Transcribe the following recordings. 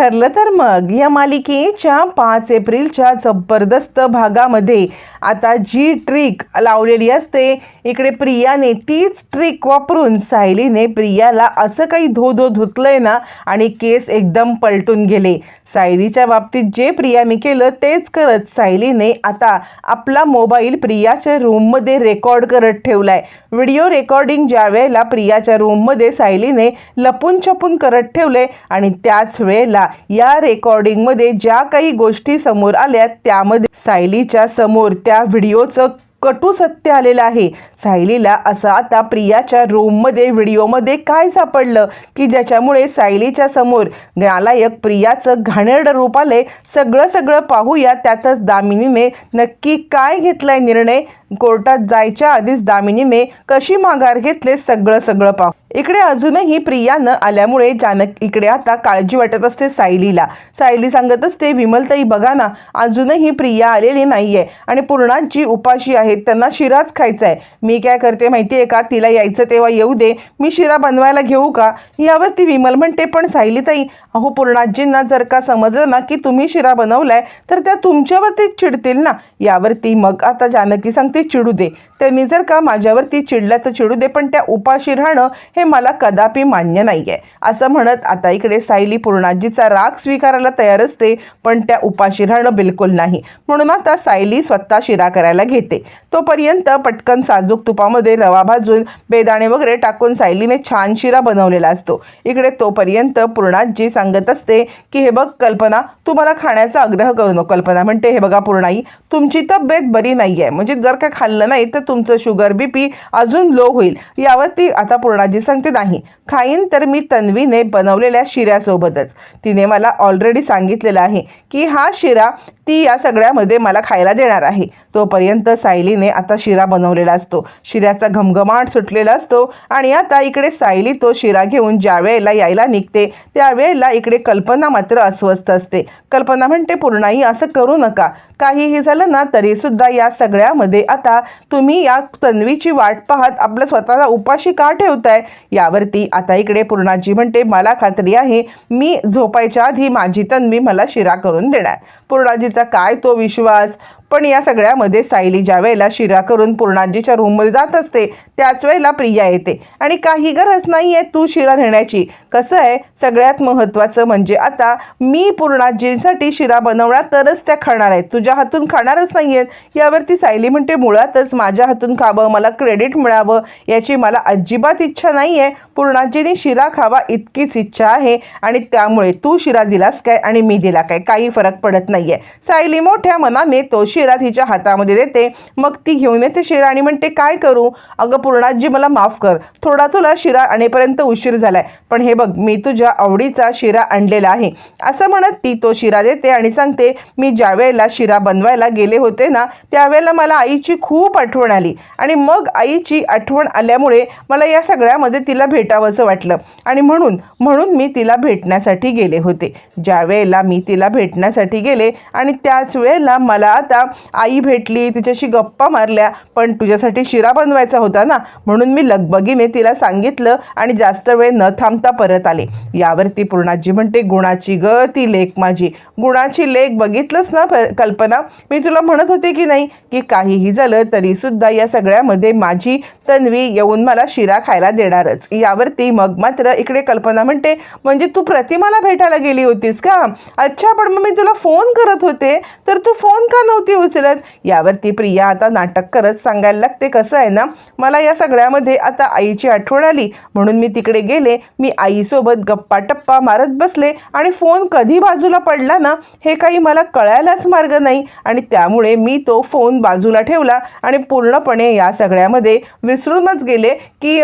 ठरलं तर मग. या मालिकेच्या पाच एप्रिलच्या जबरदस्त भागामध्ये आता जी ट्रिक लावलेली असते इकडे प्रियाने तीच ट्रिक वापरून सायलीने प्रियाला असं काही धो धो धुतलंय ना आणि केस एकदम पलटून गेले. सायलीच्या बाबतीत जे प्रियाने केलं तेच करत सायलीने आता आपला मोबाईल प्रियाच्या रूममध्ये रेकॉर्ड करत ठेवलाय. व्हिडिओ रेकॉर्डिंग ज्या वेळेला प्रियाच्या रूममध्ये सायलीने लपून छपून करत ठेवले आणि त्याच वेळेला या रेकॉर्डिंगमध्ये ज्या काही गोष्टी समोर आल्या त्यामध्ये सायलीच्या समोर त्या व्हिडिओचं कटू सत्य आलेलं आहे. सायलीला असं आता प्रियाच्या रूममध्ये व्हिडिओमध्ये काय सापडलं? की ज्याच्यामुळे सायलीच्या समोर नालायक प्रियाचं घाणेरडं रूप आलंय? सगळं सगळं पाहूया. त्यातच दामिनीने नक्की काय घेतलाय निर्णय? कोर्टात जायच्या आधीच दामिनीने कशी माघार घेतले सगळं सगळं पाहू. इकडे अजूनही प्रिया न आल्यामुळे जानक इकडे आता काळजी वाटत असते सायलीला. सायली सांगत असते विमलताई बघा ना अजूनही प्रिया आलेली नाहीये आणि पूर्णात जी उपाशी आहेत त्यांना शिराच खायचा आहे मी काय करते माहिती आहे का? तिला यायचं तेव्हा येऊ दे. मी शिरा बनवायला घेऊ का? यावरती विमल म्हणते पण सायलीताई अहो पूर्णाजींना जर का समजलं ना की तुम्ही शिरा बनवलाय तर त्या तुमच्यावरतीच चिडतील ना? यावरती मग आता जानकी सांगते चिडू दे. त्यांनी जर का माझ्यावरती चिडल्या तर चिडू दे पण त्या उपाशी राहणं हे मला कदापि मान्य नाही आहे असं म्हणत आता इकडे सायली पूर्णाजीचा राग स्वीकारायला तयार असते पण त्या उपाशी राहणं बिलकुल नाही. म्हणून आता सायली स्वतः शिरा करायला घेते. तोपर्यंत पटकन साजूक तुपामध्ये रवा भाजून बेदाणे वगैरे टाकून सायलीने छान शिरा बनवलेला असतो. इकडे तोपर्यंत पूर्णाजी सांगत असते की हे बघ कल्पना तू मला खाण्याचा आग्रह करू नको कल्पना. म्हणते हे बघा पूर्णाई तुमची तब्येत बरी नाही आहे म्हणजे जर का खाल्लं नाही तर तुमचं शुगर बी पी अजून लो होईल. यावर ती आता पूर्णाजी सांगते नाही. खाईन तर मी तन्वीने बनवलेल्या शिऱ्यासोबतच. तिने मला ऑलरेडी सांगितलेलं आहे की हा शिरा ती या सगळ्यामध्ये मला खायला देणार आहे. तोपर्यंत सायलीने आता शिरा बनवलेला असतो. शिऱ्याचा घमघमाट सुटलेला असतो आणि आता इकडे सायली तो शिरा घेऊन ज्या वेळेला यायला निघते त्यावेळेला इकडे कल्पना मात्र अस्वस्थ असते. कल्पना म्हणते पूर्णाई असं करू नका. काहीही झालं ना तरीसुद्धा या सगळ्यामध्ये आता तुम्ही या तन्वीची वाट पाहत आपलं स्वतःला उपाशी का ठेवताय? यावरती आता इकडे पूर्णाजी म्हणते मला खात्री आहे मी झोपायच्या आधी माझी तन्वी मला शिरा करून देणार. पूर्णाजीचा काय तो विश्वास? पण या सगळ्यामध्ये सायली ज्या वेळेला शिरा करून पूर्णाजीच्या रूममध्ये जात असते त्याच वेळेला प्रिया येते. आणि काही गरज नाही आहे तू शिरा नेण्याची कसं आहे सगळ्यात महत्त्वाचं म्हणजे आता मी पूर्णाजींसाठी शिरा बनवणार तरच त्या खाणार आहेत. तुझ्या हातून खाणारच नाही आहेत यावरती सायली म्हणते मुळातच माझ्या हातून खावं मला क्रेडिट मिळावं याची मला अजिबात इच्छा नाही आहे पूर्णाजीने शिरा खावा इतकीच इच्छा आहे आणि त्यामुळे तू शिरा दिलास काय आणि मी दिला काय? काही फरक पडत नाही आहे सायली मोठ्या मनाने तो शिरा तिच्या हातामध्ये देते. मग ती घेऊन येते शिरा आणि म्हणते काय करू? अगं पूर्णाजी मला माफ कर. थोडा तुला शिरा आणेपर्यंत उशीर झालाय. पण हे बघ मी तुझ्या आवडीचा शिरा आणलेला आहे. असं म्हणत ती तो शिरा देते आणि सांगते मी ज्या वेळेला शिरा बनवायला गेले होते ना त्यावेळेला मला आईची खूप आठवण आली. आणि मग आईची आठवण आल्यामुळे मला या सगळ्यामध्ये तिला भेटावंसं वाटलं. आणि म्हणून म्हणून मी तिला भेटण्यासाठी गेले होते. ज्या वेळेला मी तिला भेटण्यासाठी गेले आणि त्याच वेळेला मला आता आई भेटली तिच्याशी गप्पा मारल्या पण तुझ्यासाठी शिरा बनवायचा होता ना? म्हणून मी लगबगीने तिला सांगितलं आणि जास्त वेळ न थांबता परत आले. यावरती पूर्णाजी म्हणते गुणाची ग ती लेख माझी. गुणाची लेख बघितलंच ना प- कल्पना? मी तुला म्हणत होते की नाही? की काहीही झालं तरी सुद्धा या सगळ्यामध्ये माझी तन्वी येऊन मला शिरा खायला देणारच. यावरती मग मात्र इकडे कल्पना म्हणते म्हणजे तू प्रतिमाला भेटायला गेली होतीस का? अच्छा पण मग मी तुला फोन करत होते. तर तू फोन का नव्हती उचलत? यावरती प्रिया आता नाटक करत सांगायला लागते कसं आहे ना? मला या सगळ्यामध्ये आता आईची आठवण आली. म्हणून मी तिकडे गेले. मी आईसोबत गप्पा टप्पा मारत बसले. आणि फोन कधी बाजूला पडला ना हे काही मला कळायलाच मार्ग नाही. आणि त्यामुळे मी तो फोन बाजूला ठेवला. आणि पूर्णपणे या सगळ्यामध्ये विसरूनच गेले की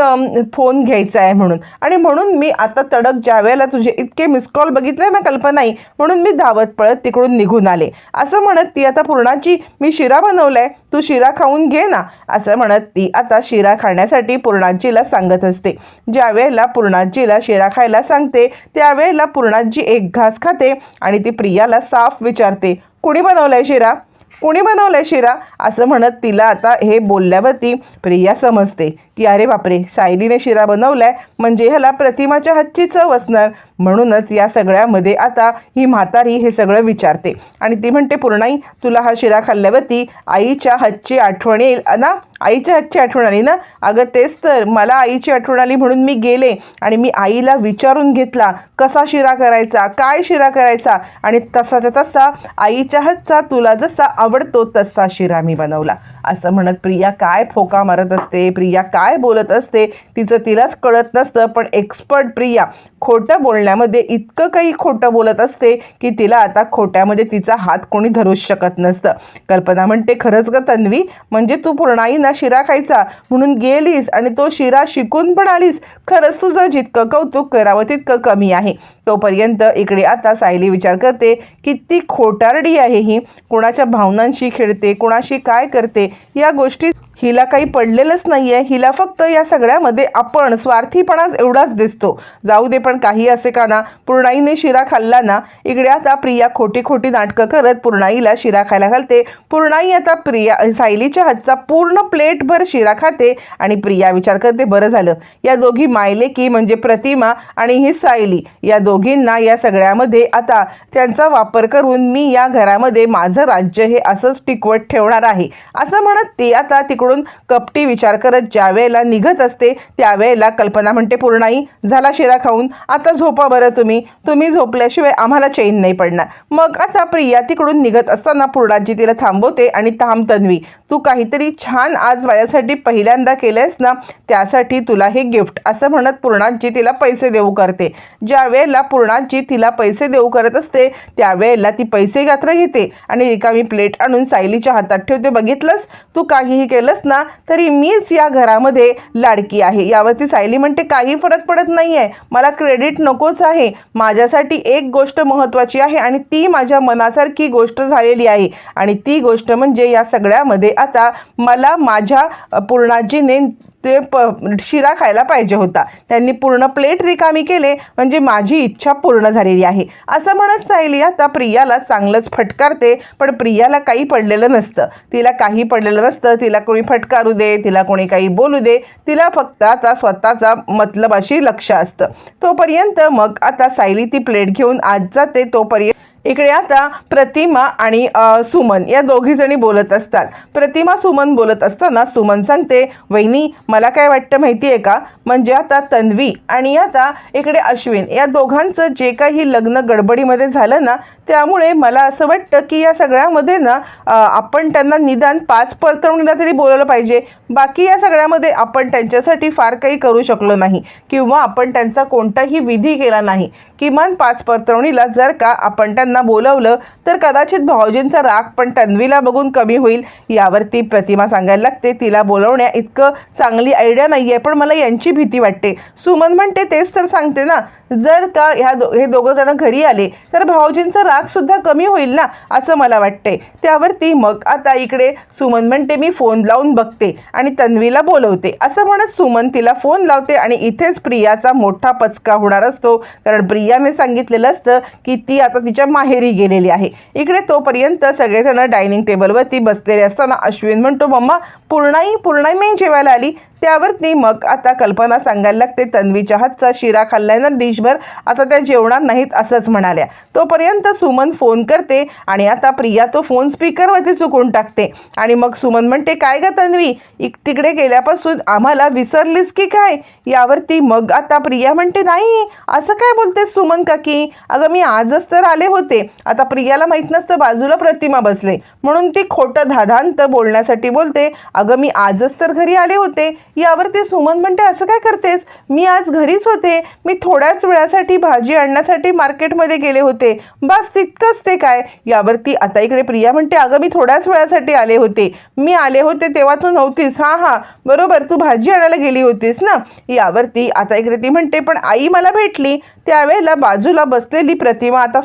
फोन घ्यायचा आहे म्हणून. आणि म्हणून मी आता तडक ज्या वेळेला तुझे इतके मिस कॉल बघितले ना कल्पनाई म्हणून मी धावत पळत तिकडून निघून आले. असं म्हणत ती आता पूर्णाची मी शिरा बनवलाय तू शिरा खाऊन घे ना असं म्हणत ती आता शिरा खाण्यासाठी पूर्णाजीला सांगत असते. ज्यावेळेला पूर्णाजीला शिरा खायला सांगते त्यावेळेला पूर्णाजी एक घास खाते आणि ती प्रियाला साफ विचारते कुणी बनवलाय शिरा? कुणी बनवलंय शिरा? असं म्हणत तिला आता हे बोलल्यावरती प्रिया समजते की अरे बापरे सायलीने शिरा बनवलाय म्हणजे ह्याला प्रतिमाच्या हातची चव असणार. म्हणूनच या सगळ्यामध्ये आता ही म्हातारी हे सगळं विचारते. आणि ती म्हणते पूर्णाई तुला हा शिरा खाल्ल्यावरती आईच्या हातची आठवण येईल. ना? आईच्या हातची आठवण आली ना? अगं तेच तर. मला आईची आठवण आली म्हणून मी गेले. आणि मी आईला विचारून घेतला कसा शिरा करायचा? काय शिरा करायचा? आणि तसाच्या तसा आईच्या हातचा तुला जसा आवडतो तसा शिरा मी बनवला. असं म्हणत प्रिया काय फोका मारत असते? प्रिया काय बोलत असते? तिचं तिलाच कळत नसतं. पण एक्सपर्ट प्रिया खोटं बोलण्यामध्ये इतकं काही खोटं बोलत असते की तिला आता खोट्यामध्ये तिचा हात कोणी धरूच शकत नसतं. कल्पना म्हणते खरंच ग तन्वी म्हणजे तू पूर्णाईना शिरा खायचा? म्हणून गेलीस आणि तो शिरा शिकून पण आलीस. खरंच तुझं जितकं कौतुक करावं तितकं कमी आहे. तोपर्यंत इकडे आता सायली विचार करते किती खोटारडी आहे ही. कुणाच्या भावनांशी खेळते कोणाशी काय करते? या गोष्टी हिला काही पडलेलंच नाही आहे हिला फक्त या सगळ्यामध्ये आपण स्वार्थीपणाच एवढाच दिसतो. जाऊ दे पण काही असे का ना? पूर्णाईने शिरा खाल्ला ना? इकडे आता प्रिया खोटी खोटी नाटकं करत पूर्णाईला शिरा खायला घालते. पूर्णाई आता प्रिया सायलीच्या हातचा पूर्ण प्लेटभर शिरा खाते आणि प्रिया विचार करते बरं झालं. या दोघी मायले की म्हणजे प्रतिमा आणि ही सायली. या दोघींना या सगळ्यामध्ये आता त्यांचा वापर करून मी या घरामध्ये माझं राज्य हे असंच टिकवत ठेवणार आहे. असं म्हणत ती आता तिकडून कपटी विचार करत ज्या वेळेला निघत असते त्यावेळेला कल्पना म्हणते पूर्णाई झाला शिरा खाऊन. आता झोपा बरं तुम्ही. तुम्ही झोपल्याशिवाय आम्हाला चैन नाही पडणार. मग आता प्रिया तिकडून निघत असताना पूर्णाजी तिला थांबवते आणि थांब तन्वी. तू काहीतरी छान आज माझ्यासाठी पहिल्यांदा केलंयस ना त्यासाठी तुला हे गिफ्ट असं म्हणत पूर्णाजी तिला पैसे देऊ करते. ज्या वेळेला पूर्णाजी तिला पैसे देऊ करत असते त्यावेळेला ती पैसे गात्र घेते आणि रिकामी प्लेट आणून सायलीच्या हातात ठेवते. बघितलंस? तू काहीही केलंस? ना तरी मीच या घरामध्ये लाडकी आहे. यावरती सायली म्हणते काही फरक पडत नाही आहे मला क्रेडिट नकोच आहे. माझ्यासाठी एक गोष्ट महत्त्वाची आहे आणि ती माझ्या मनासारखी गोष्ट झालेली आहे. आणि ती गोष्ट म्हणजे या सगळ्यामध्ये आता मला माझ्या पूर्णाजीने ते प शिरा खायला पाहिजे होता. त्यांनी पूर्ण प्लेट रिकामी केले म्हणजे माझी इच्छा पूर्ण झालेली आहे. असं म्हणत सायली आता प्रियाला चांगलंच फटकारते पण प्रियाला काही पडलेलं नसतं. तिला काही पडलेलं नसतं. तिला कोणी फटकारू दे तिला कोणी काही बोलू दे. तिला फक्त आता स्वतःचा मतलबाशी लक्ष असतं. तोपर्यंत मग आता सायली ती प्लेट घेऊन आज जाते. तोपर्यंत इकडे आता प्रतिमा आणि सुमन या दोघी जणी बोलत असतात. प्रतिमा सुमन बोलत असताना सुमन सांगते वहिनी मला काय वाटतं माहिती आहे का? म्हणजे आता तन्वी आणि आता इकडे अश्विन या दोघांचं जे काही लग्न गडबडीमध्ये झालं ना त्यामुळे मला असं वाटतं की या सगळ्यामध्ये ना आपण त्यांना निदान पाच परतवणीला तरी बोलायला पाहिजे. बाकी या सगळ्यामध्ये आपण त्यांच्यासाठी फार काही करू शकलो नाही किंवा आपण त्यांचा कोणताही विधी केला नाही. किमान पाच परतवणीला जर का आपण त्यांना बोलवलं तर कदाचित भाऊजींचा राग पण तन्वीला बघून कमी होईल. यावरती प्रतिमा सांगायला लागते. तिला बोलवण्या इतकं चांगली आयडिया नाही आहे पण मला यांची भीती वाटते. सुमन म्हणते तेच तर सांगते ना जर का ह्या दो हे दोघं जण घरी आले तर भाऊजींचा राग सुद्धा कमी होईल ना असं मला वाटते. त्यावरती मग आता इकडे सुमन म्हणते मी फोन लावून बघते. आणि तन्वीला बोलवते. असं म्हणत सुमन तिला फोन लावते आणि इथेच प्रियाचा मोठा पचका होणार असतो. कारण प्रियाने सांगितलेलं असतं की ती आता तिच्या माहेरी गेलेली आहे. इकडे तोपर्यंत सगळेजण डायनिंग टेबलवरती बसलेले असताना अश्विन म्हणतो मम्मा पूर्णाई पूर्णाई मी जेवायला आली. त्यावरती मग आता कल्पना सांगायला लागते तन्वीच्या हातचा शिरा खाल्लाय ना डिशभर आता त्या जेवणार नाहीत असंच म्हणाल्या. तोपर्यंत सुमन फोन करते आणि आता प्रिया तो फोन स्पीकरवरती चुकून टाकते. आणि मग सुमन म्हणते काय ग तन्वी? इक तिकडे गेल्यापासून आम्हाला विसरलीस की काय? यावरती मग आता प्रिया म्हणते नाही असं काय बोलते सुमन काकी? अगं मी आजच तर आले होते आता प्रियाला माहीत नसतं बाजूला प्रतिमा बसले. म्हणून ती खोटं धाधांत बोलण्यासाठी बोलते अगं मी आजच तर घरी आले होते. यावरती सुमन म्हणते असं काय करतेस? मी आज घरीच होते. मी थोड्याच वेळासाठी भाजी आणण्यासाठी मार्केटमध्ये गेले होते. बस तितकंच ते काय? यावरती आता इकडे प्रिया म्हणते अगं मी थोड्याच वेळासाठी आले होते. मी आले होते तेव्हा तू नव्हतीस. हां हां. बरोबर तू भाजी आणायला गेली होतीस ना? यावरती आता इकडे ती म्हणते पण आई मला भेटली. त्यावेळेला बाजूला बसलेली प्रतिमा आता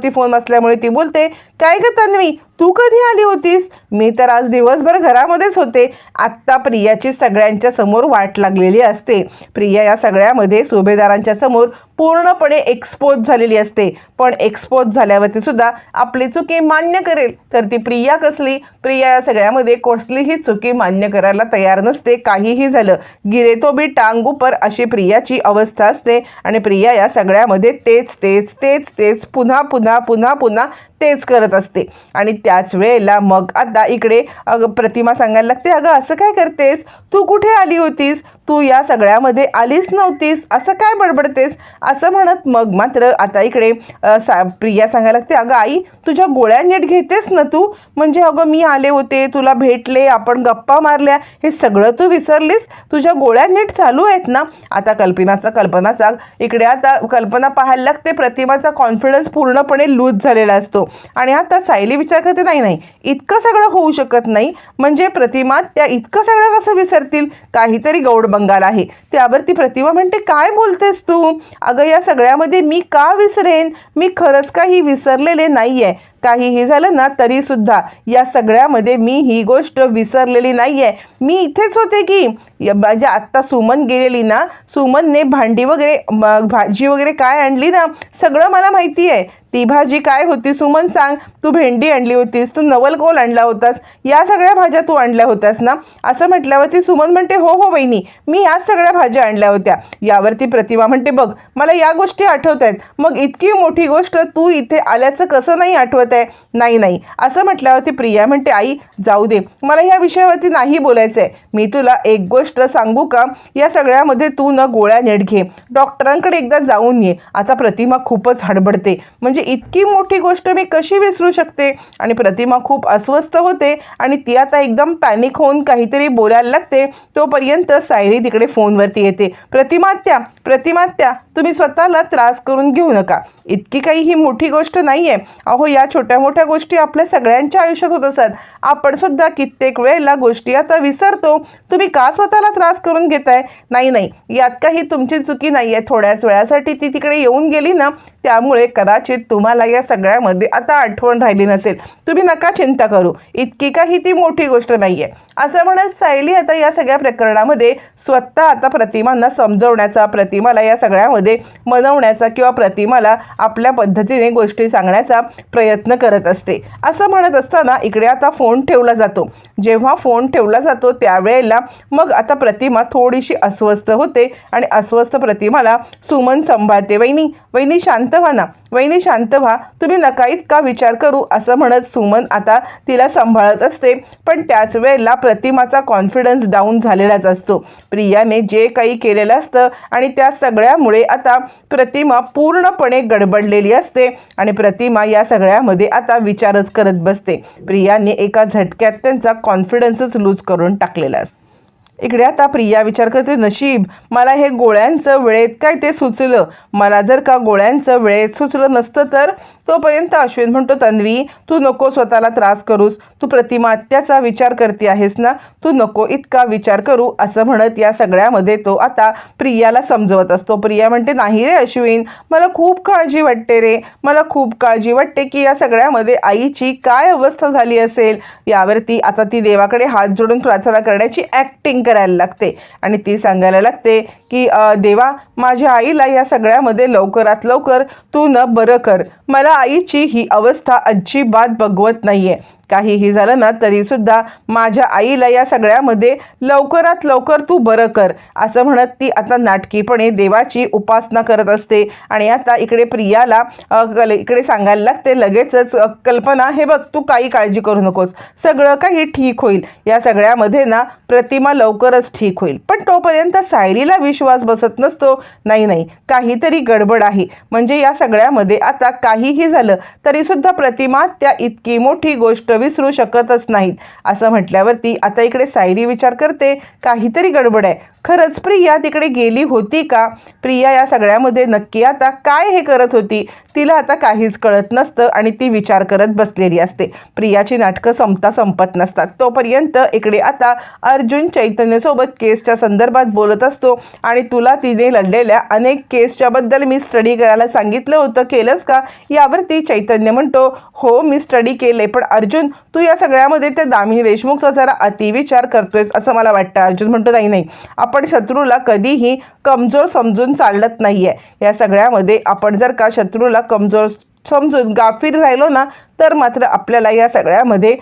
स्पीकरवरती फोन असल्यामुळे ती बोलते काय ग तन्वी? तू कधी आली होतीस? मी तर आज दिवसभर घरामध्येच होते. आत्ता प्रियाची सगळ्यांच्या समोर वाट लागलेली असते. प्रिया या सगळ्यामध्ये सुभेदारांच्या समोर पूर्णपणे एक्सपोज झालेली असते. पण एक्सपोज झाल्यावरती सुद्धा आपली चुकी मान्य करेल. तर ती प्रिया कसली? प्रिया या सगळ्यामध्ये कसलीही चुकी मान्य करायला तयार नसते. काहीही झालं गिरे तो बी अशी प्रियाची अवस्था असते. आणि प्रिया या सगळ्यामध्ये तेच तेच तेच तेच पुन्हा पुन्हा पुन्हा पुन्हा तेच करत असते. आणि त्याच वेळेला मग आता इकडे अगं प्रतिमा सांगायला लागते अगं असं काय करतेस? तू कुठे आली होतीस? तू या सगळ्यामध्ये आलीच नव्हतीस. असं काय बडबडतेस? असं म्हणत मग मात्र आता इकडे सा प्रिया सांगायला लागते अगं आई तुझ्या गोळ्या नीट घेतेस ना तू? म्हणजे अगं मी आले होते तुला भेटले आपण गप्पा मारल्या हे सगळं तू विसरलीस? तुझ्या गोळ्या नीट चालू आहेत ना? आता कल्पनाचा कल्पनाचा इकडे आता कल्पना पाहायला लागते प्रतिमाचा कॉन्फिडन्स पूर्णपणे लूज झालेला असतो. आणि आता सायली विचार करते नाही नाही इतकं सगळं होऊ शकत नाही. म्हणजे प्रतिमा त्या इतकं सगळं कसं विसरतील? काहीतरी गौड बंगाल आहे. त्यावरती प्रतिमा म्हणते काय बोलतेस तू? अगं या सगळ्यामध्ये मी का विसरेन? मी खरंच काही विसरलेले नाही आहे काहीही झालं ना तरी सुद्धा या सगळ्यामध्ये मी ही गोष्ट विसरलेली नाही आहे मी इथेच होते की म्हणजे आत्ता सुमन गेलेली ना सुमनने भांडी वगैरे भाजी वगैरे काय आणली ना सगळं मला माहिती आहे ती भाजी काय होती सुमन सांग. तू भेंडी आणली होतीस तू नवलकोल आणला होतास. या सगळ्या भाज्या तू आणल्या होत्यास ना? असं म्हटल्यावरती सुमन म्हणते हो हो वहिनी मी याच सगळ्या भाज्या आणल्या होत्या. यावरती प्रतिमा म्हणते बघ मला या गोष्टी आठवत आहेत मग इतकी मोठी गोष्ट तू इथे आल्याचं कसं नाही आठवत? आहे नाही नाही. असं म्हटल्यावरती प्रिया म्हणते आई जाऊ दे. मला ह्या विषयावरती नाही बोलायचं आहे मी तुला एक गोष्ट सांगू का? या सगळ्यामध्ये तू न गोळ्या नेट घे. डॉक्टरांकडे एकदा जाऊन ये. आता प्रतिमा खूपच हडबडते. म्हणजे इतकी मोठी गोष्ट मी कशी विसरू शकते? आणि प्रतिमा खूप अस्वस्थ होते आणि ती आता एकदम पॅनिक होऊन काहीतरी बोलायला लागते. तोपर्यंत सायली तिकडे फोनवरती येते. प्रतिमात्या प्रतिमात्या तुम्ही स्वतःला त्रास करून घेऊ नका. इतकी काही ही मोठी गोष्ट नाही आहे अहो या छोट्या छोट्या मोठ्या गोष्टी आपल्या सगळ्यांच्या आयुष्यात होत असतात आपण सुद्धा कित्येक वेळेला गोष्टी आता विसरतो. तुम्ही का स्वतःला त्रास करून घेताय? नाही नाही. यात काही तुमची चुकी नाही आहे थोड्याच वेळासाठी ती तिकडे येऊन गेली ना त्यामुळे कदाचित तुम्हाला या सगळ्यामध्ये आता आठवण राहिली नसेल. तुम्ही नका चिंता करू. इतकी काही ती मोठी गोष्ट नाही आहे असं म्हणत सायली आता या सगळ्या प्रकरणामध्ये स्वतः आता प्रतिमांना समजवण्याचा प्रतिमाला या सगळ्यामध्ये मनवण्याचा किंवा प्रतिमाला आपल्या पद्धतीने गोष्टी सांगण्याचा प्रयत्न करत असते. असं म्हणत असताना इकडे आता फोन ठेवला जातो. जेव्हा फोन ठेवला जातो त्यावेळेला मग आता प्रतिमा थोडीशी अस्वस्थ होते आणि अस्वस्थ प्रतिमाला सुमन सांभाळते. वहिनी वहिनी शांत व्हा ना. वहिनी शांत व्हा. तुम्ही नका इतका विचार करू असं म्हणत सुमन आता तिला सांभाळत असते. पण त्याच वेळेला प्रतिमाचा कॉन्फिडन्स डाऊन झालेलाच असतो. प्रियाने जे काही केलेलं असतं आणि त्या सगळ्यामुळे आता प्रतिमा पूर्णपणे गडबडलेली असते आणि प्रतिमा या सगळ्यामध्ये आता विचारच करत बसते. प्रियाने एका झटक्यात त्यांचा कॉन्फिडन्सच लूज करून टाकलेला असतो. इकडे आता प्रिया विचार करते नशीब मला हे गोळ्यांचं वेळेत काय ते सुचलं? मला जर का गोळ्यांचं वेळेत सुचलं नसतं तर? तोपर्यंत अश्विन म्हणतो तन्वी तू नको स्वतःला त्रास करूस. तू प्रतिमात्याचा विचार करते आहेस ना? तू नको इतका विचार करू असं म्हणत या सगळ्यामध्ये तो आता प्रियाला समजवत असतो. प्रिया म्हणते नाही रे अश्विन मला खूप काळजी वाटते रे. मला खूप काळजी वाटते की या सगळ्यामध्ये आईची काय अवस्था झाली असेल? यावरती आता ती देवाकडे हात जोडून प्रार्थना करण्याची ॲक्टिंग करायला लागते. आणि ती सांगायला लागते की देवा माझ्या आईला या सगळ्यामध्ये लवकरात लवकर तू न बरं कर. मला आईची ही अवस्था अजिबात बघवत नाही आहे काहीही झालं ना तरीसुद्धा माझ्या आईला या सगळ्यामध्ये लवकरात लवकर तू बरं कर. असं म्हणत ती आता नाटकीपणे देवाची उपासना करत असते. आणि आता इकडे प्रियाला कल- इकडे सांगायला लागते लगेचच कल्पना हे बघ तू काही काळजी करू नकोस. सगळं काही ठीक होईल. या सगळ्यामध्ये ना प्रतिमा लवकरच ठीक होईल. पण तोपर्यंत सायलीला विश्वास बसत नसतो. नाही नाही काहीतरी गडबड आहे. म्हणजे या सगळ्यामध्ये आता काहीही झालं तरीसुद्धा प्रतिमा त्या इतकी मोठी गोष्ट विसरू शकतच नाहीत. असं म्हटल्यावरती आता इकडे सायली विचार करते काहीतरी गडबड आहे. खरंच प्रिया तिकडे गेली होती का? प्रिया या सगळ्यामध्ये नक्की आता काय हे करत होती? तिला आता काहीच कळत नसतं आणि ती विचार करत बसलेली असते. प्रियाची नाटकं संपता संपत नसतात. तोपर्यंत इकडे आता अर्जुन चैतन्यसोबत केसच्या संदर्भात बोलत असतो आणि तुला तिने लढलेल्या अनेक केसच्याबद्दल मी स्टडी करायला सांगितलं होतं. केलंस का? यावरती चैतन्य म्हणतो हो मी स्टडी केले पण अर्जुन तू या सगळ्यामध्ये त्या दामिनी देशमुखचा जरा अतिविचार करतोयस असं मला वाटतं. अर्जुन म्हणतो नाही नाही. आपण शत्रूला कधीही कमजोर समजून चालत नाहीये. या सगळ्यामध्ये आपण जर का शत्रूला कमजोर समजून गाफीर राहिलो ना तर मात्र आपल्याला या सगळ्यामध्ये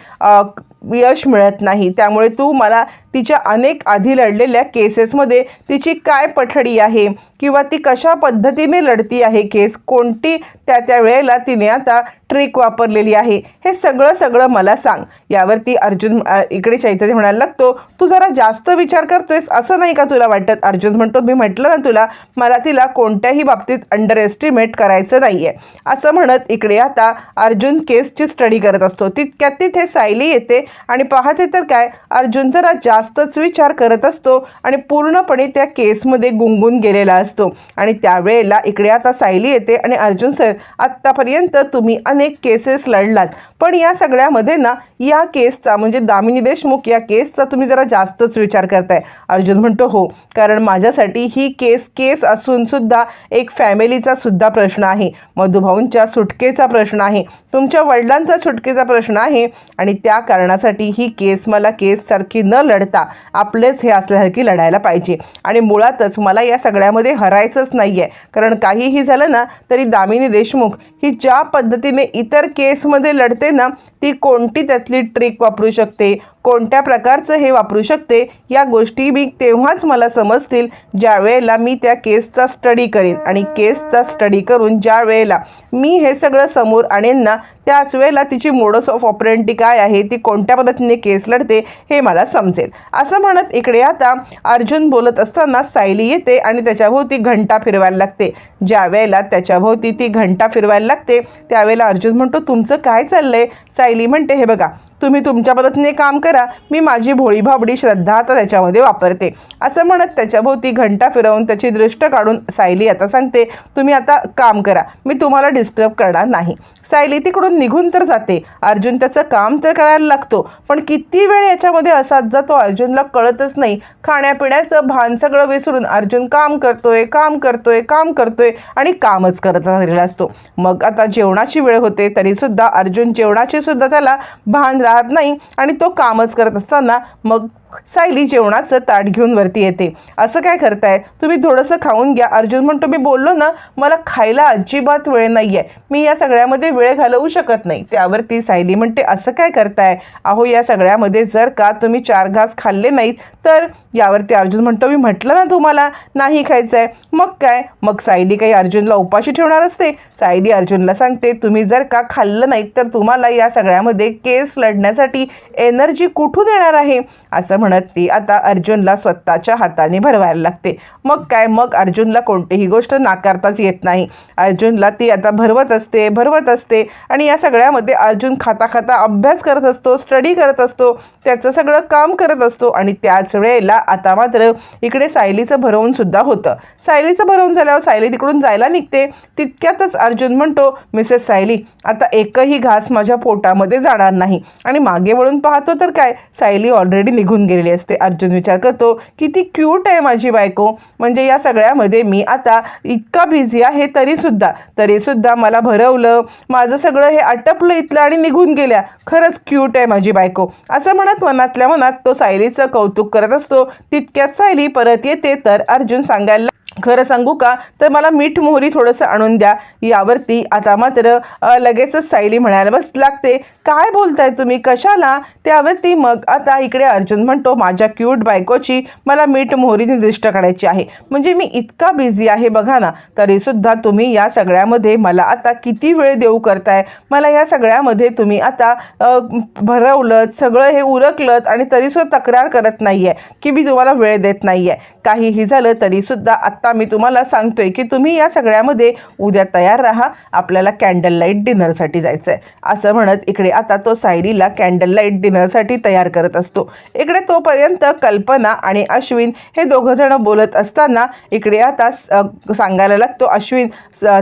यश मिळत नाही. त्यामुळे तू मला तिच्या अनेक आधी लढलेल्या केसेसमध्ये तिची काय पठडी आहे? किंवा ती कशा पद्धतीने लढती आहे केस? कोणती त्या त्या वेळेला तिने आता ट्रिक वापरलेली आहे? हे सगळं सगळं मला सांग. यावरती अर्जुन इकडे चैतन्य म्हणायला लागतो तू जरा जास्त विचार करतोयस असं नाही का तुला वाटत? अर्जुन म्हणतो मी म्हटलं ना तुला मला तिला कोणत्याही बाबतीत अंडर एस्टिमेट करायचं नाही आहे असं म्हणत इकडे आता अर्जुन केसची स्टडी करत असतो. तितक्यात तिथे सायली येते आणि पाहते तर काय अर्जुन जरा जास्त जास्तच विचार करत असतो आणि पूर्णपणे त्या केसमध्ये गुंगून गेलेला असतो. आणि त्यावेळेला इकडे आता सायली येते आणि अर्जुन सर आत्तापर्यंत तुम्ही अनेक केसेस लढलात. पण या सगळ्यामध्ये ना या केसचा म्हणजे दामिनी देशमुख या केसचा तुम्ही जरा जास्तच विचार करताय. अर्जुन म्हणतो हो कारण माझ्यासाठी ही केस केस असून सुद्धा एक फॅमिलीचा सुद्धा प्रश्न आहे. मधुभाऊंच्या सुटकेचा प्रश्न आहे. तुमच्या वडिलांचा सुटकेचा प्रश्न आहे. आणि त्या कारणासाठी ही केस मला केससारखी न लढता आपलेच हे असल्यासारखी लढायला पाहिजे. आणि मुळातच मला या सगळ्यामध्ये हरायचंच नाही आहे कारण काहीही झालं ना तरी दामिनी देशमुख ही ज्या पद्धतीने इतर केसमध्ये लढते ना ती कोणती त्यातली ट्रिक वापरू शकते? कोणत्या प्रकारचं हे वापरू शकते या गोष्टी मी तेव्हाच मला समजतील ज्या वेळेला मी त्या केसचा स्टडी करेन. आणि केसचा स्टडी करून ज्या वेळेला मी हे सगळं समोर आणेन ना त्याच वेळेला तिची मोडस ऑफ ऑपरेंटी काय आहे ती कोणत्या पद्धतीने केस लढते हे मला समजेल. असं म्हणत इकडे आता अर्जुन बोलत असताना सायली येते आणि त्याच्याभोवती घंटा फिरवायला लागते. ज्या वेळेला त्याच्याभोवती ती घंटा फिरवायला लागते त्यावेळेला अर्जुन म्हणतो तुमचं काय चाललंय? सायली म्हणते हे बघा तुम्ही तुमच्या पद्धतीने काम करा. मी माझी भोळी भाबडी श्रद्धा आता त्याच्यामध्ये वापरते. असं म्हणत त्याच्याभोवती घंटा फिरवून त्याची दृष्ट काढून सायली आता सांगते तुम्ही आता काम करा. मी तुम्हाला डिस्टर्ब करणार नाही. सायली तिकडून निघून तर जाते. अर्जुन त्याचं काम तर करायला लागतो पण किती वेळ याच्यामध्ये असाच जातो अर्जुनला कळतच नाही. खाण्यापिण्याचं भान सगळं विसरून अर्जुन काम करतोय काम करतोय काम करतोय आणि कामच करत राहिलेला असतो. मग आता जेवणाची वेळ होते तरीसुद्धा अर्जुन जेवणाची सुद्धा त्याला भान राहत नाही आणि तो कामच करत असताना मग सायली जेवणाचं ताट घेऊन वरती येते. असं काय करताय? तुम्ही थोडंसं खाऊन घ्या. अर्जुन म्हणतो मी बोललो ना मला खायला अजिबात वेळ नाही आहे मी या सगळ्यामध्ये वेळ घालवू शकत नाही. त्यावरती सायली म्हणते असं काय करताय? अहो या सगळ्यामध्ये जर का तुम्ही चार घास खाल्ले नाहीत तर यावरती अर्जुन म्हणतो मी म्हटलं ना तुम्हाला नाही खायचं आहे मग काय? मग सायली काही अर्जुनला उपाशी ठेवणार असते. सायली अर्जुनला सांगते तुम्ही जर का खाल्लं नाहीत तर तुम्हाला या सगळ्यामध्ये केस लढण्यासाठी एनर्जी कुठून येणार आहे? असं म्हणत ती आता अर्जुनला स्वतःच्या हाताने भरवायला लागते. मग काय? मग अर्जुनला कोणतीही गोष्ट नाकारताच येत नाही. अर्जुनला ती आता भरवत असते भरवत असते. आणि या सगळ्यामध्ये अर्जुन खाता खाता अभ्यास करत असतो स्टडी करत असतो त्याचं सगळं काम करत असतो. आणि त्याच वेळेला आता मात्र इकडे सायलीचं भरवून सुद्धा होतं. सायलीचं भरवून झाल्यावर सायली तिकडून जायला निघते. तितक्यातच अर्जुन म्हणतो मिसेस सायली आता एकही घास माझ्या पोटामध्ये जाणार नाही. आणि मागे वळून पाहतो तर काय? सायली ऑलरेडी निघून गेलेली असते. अर्जुन विचार करतो किती क्यूट आहे माझी बायको. म्हणजे या सगळ्यामध्ये मी आता इतका बिझी आहे तरीसुद्धा. तरीसुद्धा मला भरवलं. माझं सगळं हे आटपलं इथलं आणि निघून गेल्या. खरंच क्यूट आहे माझी बायको. असं म्हणत मनातल्या मनात तो सायलीचं कौतुक करत असतो. तितक्यात सायली परत येते तर अर्जुन सांगायला खरं सांगू का? तर मला मीठ मोहरी थोडंसं आणून द्या. यावरती आता मात्र लगेचच सायली म्हणायला बस लागते. काय बोलताय तुम्ही? कशाला? त्यावरती मग आता इकडे अर्जुन म्हणतो माझ्या क्यूट बायकोची मला मीठ मोहरी निर्दिष्ट करायची आहे. म्हणजे मी इतका बिझी आहे बघा ना. तरीसुद्धा तुम्ही या सगळ्यामध्ये मला आता किती वेळ देऊ करताय? मला या सगळ्यामध्ये तुम्ही आता अ, भरवलं सगळं हे उरकलं आणि तरीसुद्धा तक्रार करत नाही आहे की मी तुम्हाला वेळ देत नाही आहे काहीही झालं तरीसुद्धा आत्ता आता मी तुम्हाला सांगतोय की तुम्ही या सगळ्यामध्ये उद्या तयार राहा. आपल्याला कॅन्डल लाइट डिनरसाठी जायचं आहे असं म्हणत इकडे आता तो सायरीला कॅन्डल लाइट डिनरसाठी तयार करत असतो. इकडे तोपर्यंत कल्पना आणि अश्विन हे दोघं जण बोलत असताना इकडे आता सांगायला लागतो अश्विन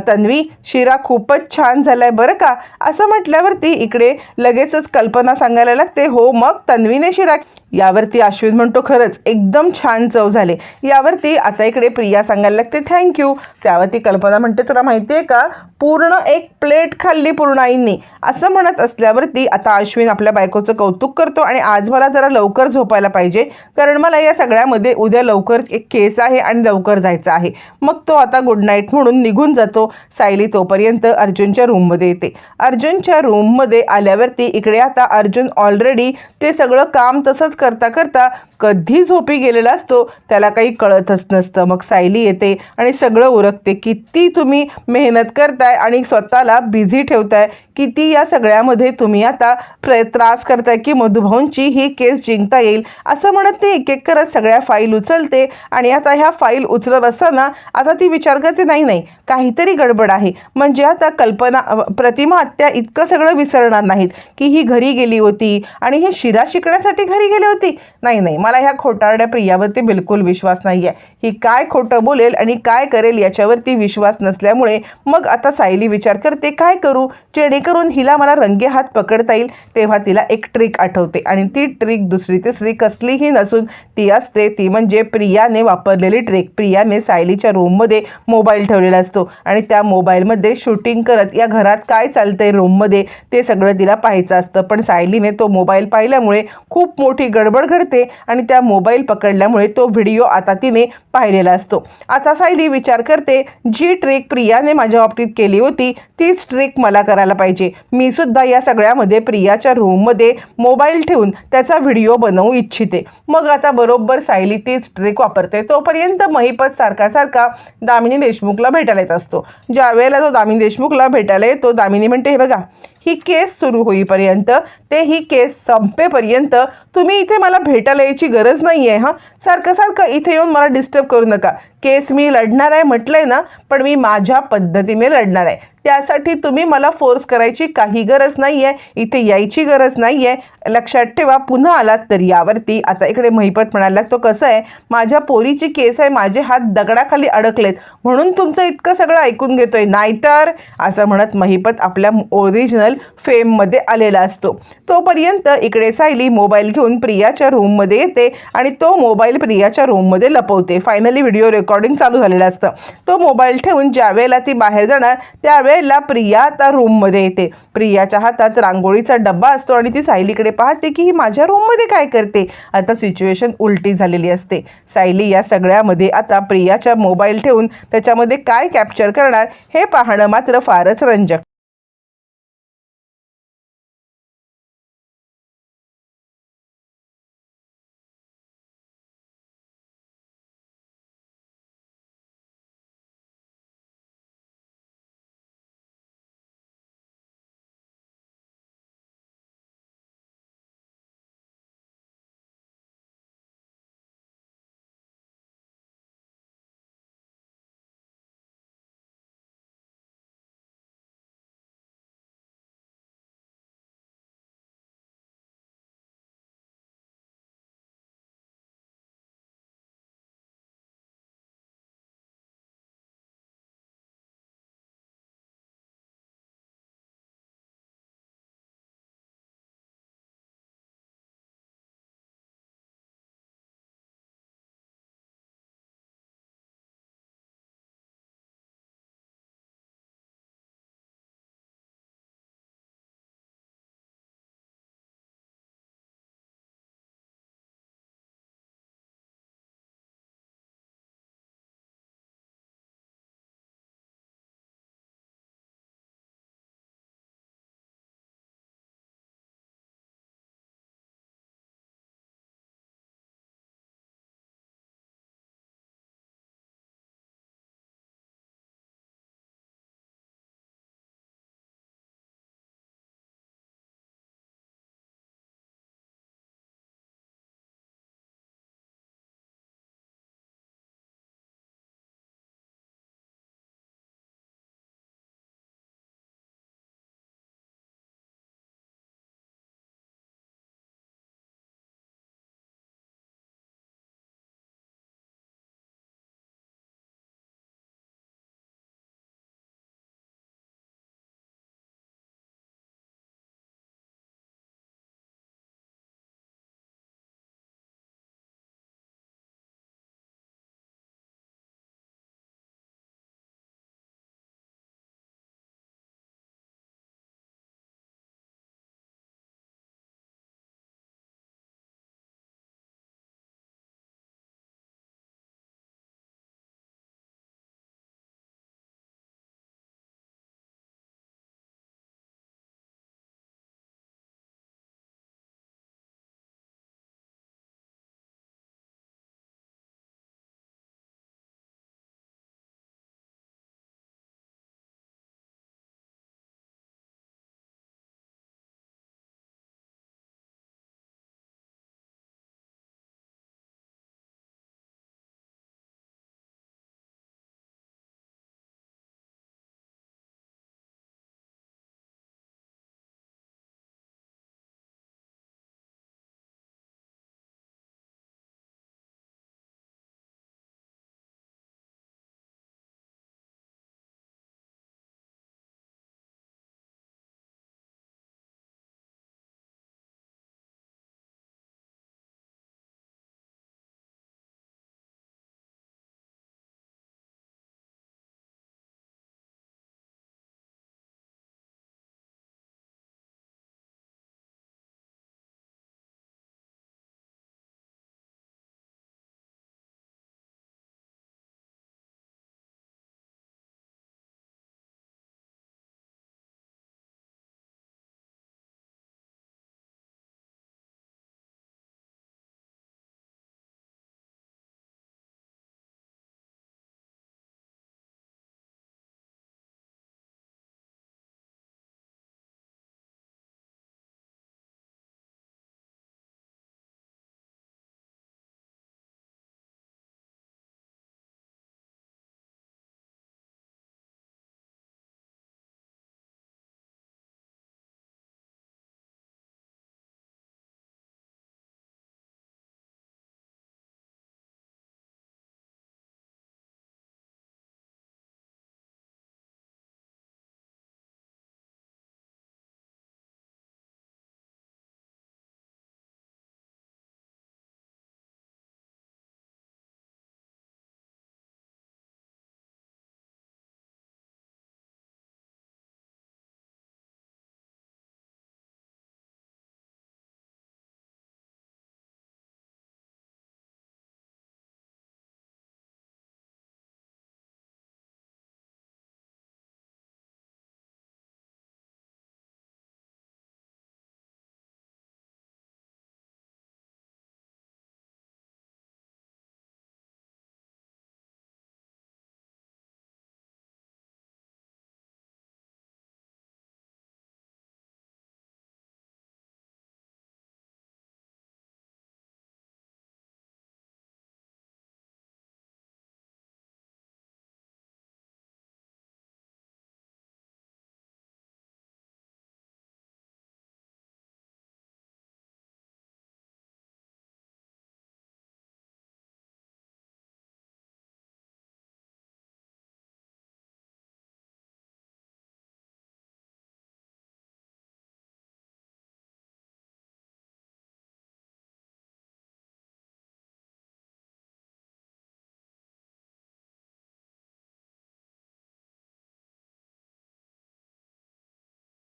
तन्वी शिरा खूपच छान झालाय बरं का? असं म्हटल्यावरती इकडे लगेचच कल्पना सांगायला लागते हो मग तन्वीने शिरा यावरती अश्विन म्हणतो खरंच एकदम छान चव झाले. यावरती आता इकडे प्रिया सांगायला लागते थँक्यू त्यावरती कल्पना म्हणते तुला माहिती आहे का? पूर्ण एक प्लेट खाल्ली पूर्णाईंनी. असं म्हणत असल्यावरती आता अश्विन आपल्या बायकोचं कौतुक करतो आणि आज मला जरा लवकर झोपायला पाहिजे कारण मला या सगळ्यामध्ये उद्या लवकर एक केस आहे आणि लवकर जायचं आहे. मग तो आता गुड नाईट म्हणून निघून जातो. सायली तोपर्यंत अर्जुनच्या रूममध्ये येते. अर्जुनच्या रूममध्ये आल्यावरती इकडे आता अर्जुन ऑलरेडी ते सगळं काम तसंच करता करता कधी झोपी गेलेला असतो त्याला काही कळतच नसतं. मग सायली येते आणि सगळं उरकते. किती तुम्ही मेहनत करताय आणि स्वतःला बिझी ठेवताय किती या सगळ्यामध्ये तुम्ही आता प्र त्रास करताय की मधुभाऊंची ही केस जिंकता येईल असं म्हणत ते एक एक करत सगळ्या फाईल उचलते आणि आता ह्या फाईल उचलत असताना आता ती विचार करते नाही नाही काहीतरी गडबड आहे. म्हणजे आता कल्पना प्रतिमा आत्या इतकं सगळं विसरणार नाहीत की ही घरी गेली होती आणि हे शिरा शिकण्यासाठी घरी गेली होती? नाही नाही मला ह्या खोटारड्या प्रियावरती बिलकुल विश्वास नाही आहे ही काय खोटं बोलेल आणि काय करेल याच्यावरती विश्वास नसल्यामुळे मग आता सायली विचार करते काय करू? जेणेकरून हिला मला रंगे हात पकडता येईल. तेव्हा तिला एक ट्रिक आठवते आणि ती ट्रिक दुसरी तिसरी कसलीही नसून ती असते ती म्हणजे प्रियाने वापरलेली ट्रिक. प्रियाने सायलीच्या रूममध्ये मोबाईल ठेवलेला असतो आणि त्या मोबाईलमध्ये शूटिंग करत या घरात काय चालतंय रूममध्ये ते सगळं तिला पाहायचं असतं. पण सायलीने तो मोबाईल पाहिल्यामुळे खूप मोठी गडबड घडते आणि त्या मोबाईल पकडल्यामुळे तो व्हिडिओ आता तिने पाहिलेला असतो. आता सायली विचार करते जी ट्रेक प्रियाने माझ्या बाबतीत केली होती तीच ट्रिक मला करायला पाहिजे. मी सुद्धा या सगळ्यामध्ये प्रियाच्या रूममध्ये मोबाईल ठेवून त्याचा व्हिडिओ बनवू इच्छिते. मग आता बरोबर सायली तीच ट्रेक वापरते. तोपर्यंत महिपत सारखा सारखा दामिनी देशमुखला भेटायला येत असतो. ज्या वेळेला तो दामिनी देशमुखला भेटायला येतो दामिनी म्हणते हे बघा ही केस सुरू होईपर्यंत ते ही केस संपेपर्यंत तुम्ही इथे मला भेटायला यायची गरज नाही आहे हां? सारखं सारखं इथे येऊन मला डिस्टर्ब करू नका. केस मी लढणार आहे म्हटलं आहे ना पण मी माझ्या पद्धतीने लढणार आहे. त्यासाठी तुम्ही मला फोर्स करायची काही गरज नाही आहे इथे यायची गरज नाही आहे लक्षात ठेवा पुन्हा आलात तर यावरती. आता इकडे महिपत म्हणायला लागतो कसं आहे? माझ्या पोरीची केस आहे माझे हात दगडाखाली अडकलेत. म्हणून तुमचं इतकं सगळं ऐकून घेतोय. नाहीतर असं म्हणत महिपत आपल्या ओरिजिनल फेममध्ये आलेला असतो. तोपर्यंत इकडे सायली मोबाईल घेऊन प्रियाच्या रूममध्ये येते आणि तो मोबाईल प्रियाच्या रूममध्ये लपवते. फायनली व्हिडिओ रेकॉर्डिंग चालू झालेलं असतं. तो मोबाईल ठेवून ज्यावेळेला ती बाहेर जाणार त्यावेळेला प्रिया आता रूममध्ये येते. प्रियाच्या हातात रांगोळीचा डब्बा असतो आणि ती सायलीकडे पाहते की ही माझ्या रूममध्ये काय करते. आता सिच्युएशन उलटी झालेली असते. सायली या सगळ्यामध्ये आता प्रियाच्या मोबाईल ठेवून त्याच्यामध्ये काय कॅप्चर करणार हे पाहणं मात्र फारच रंजक.